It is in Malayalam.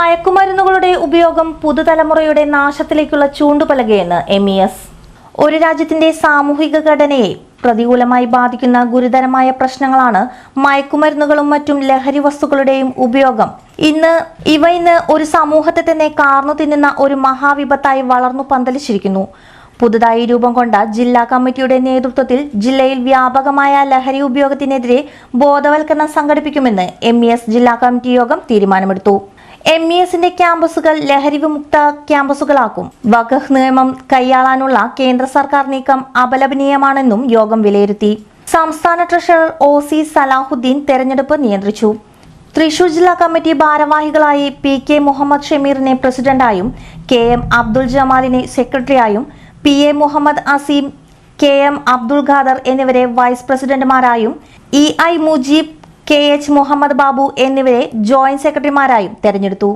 മയക്കുമരുന്നുകളുടെ ഉപയോഗം പുതുതലമുറയുടെ നാശത്തിലേക്കുള്ള ചൂണ്ടുപലകയെന്ന് എം ഇ എസ് ഒരു രാജ്യത്തിന്റെ സാമൂഹിക ഘടനയെ പ്രതികൂലമായി ബാധിക്കുന്ന ഗുരുതരമായ പ്രശ്നങ്ങളാണ് മയക്കുമരുന്നുകളും മറ്റും ലഹരി വസ്തുക്കളുടെയും ഉപയോഗം. ഇന്ന് ഇവ ഇന്ന് ഒരു സമൂഹത്തെ തന്നെ കാർന്നു തിന്നുന്ന ഒരു മഹാവിപത്തായി വളർന്നു പന്തലിച്ചിരിക്കുന്നു. പുതുതായി രൂപം കൊണ്ട ജില്ലാ കമ്മിറ്റിയുടെ നേതൃത്വത്തിൽ ജില്ലയിൽ വ്യാപകമായ ലഹരി ഉപയോഗത്തിനെതിരെ ബോധവൽക്കരണം സംഘടിപ്പിക്കുമെന്ന് എം ജില്ലാ കമ്മിറ്റി യോഗം തീരുമാനമെടുത്തു. എം ഇ എസിന്റെ ക്യാമ്പസുകൾ ലഹരി വിമുക്ത ക്യാമ്പസുകളാക്കും. വഖഫ് നിയമം കൈയാളാനുള്ള കേന്ദ്ര സർക്കാർ നീക്കം അപലപനീയമാണെന്നും യോഗം വിലയിരുത്തി. സംസ്ഥാന ട്രഷറർ ഒ സി സലാഹുദ്ദീൻ തെരഞ്ഞെടുപ്പ് നിയന്ത്രിച്ചു. തൃശൂർ ജില്ലാ കമ്മിറ്റി ഭാരവാഹികളായി പി കെ മുഹമ്മദ് ഷമീറിനെ പ്രസിഡന്റായും കെ എം അബ്ദുൾ ജമാലിനെ സെക്രട്ടറിയായും P A Muhammad Azeem K M Abdul Khader എന്നിവരെ vice പ്രസിഡന്റുമാരായും E I Mujeeb K H Muhammad Babu എന്നിവരെ ജോയിന്റ് സെക്രട്ടറിമാരായും തെരഞ്ഞെടുത്തു.